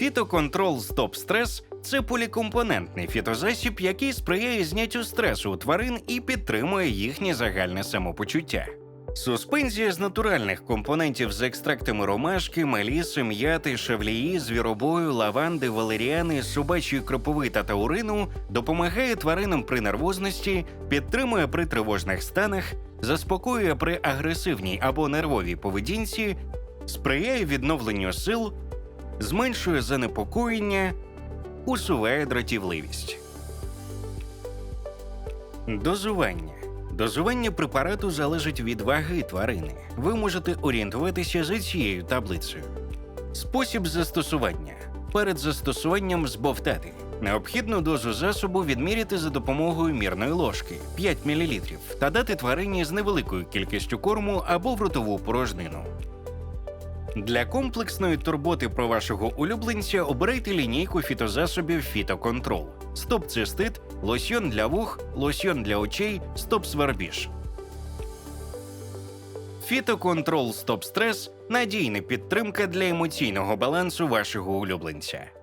Фітоконтрол Стоп Стрес це полікомпонентний фітозасіб, який сприяє зняттю стресу у тварин і підтримує їхнє загальне самопочуття. Суспензія з натуральних компонентів з екстрактами ромашки, меліси, м'яти, шавлії, звіробою, лаванди, валеріани, собачої кропови та таурину допомагає тваринам при нервозності, підтримує при тривожних станах, заспокоює при агресивній або нервовій поведінці, сприяє відновленню сил, зменшує занепокоєння, усуває дратівливість. Дозування. Дозування препарату залежить від ваги тварини. Ви можете орієнтуватися за цією таблицею. Спосіб застосування. Перед застосуванням збовтати. Необхідну дозу засобу відміряти за допомогою мірної ложки 5 мл та дати тварині з невеликою кількістю корму або в ротову порожнину. Для комплексної турботи про вашого улюбленця обирайте лінійку фітозасобів Фітоконтрол, стоп-цистит, лосьйон для вух, лосьйон для очей, стоп-свербіж. Фітоконтрол Стоп Стрес надійна підтримка для емоційного балансу вашого улюбленця.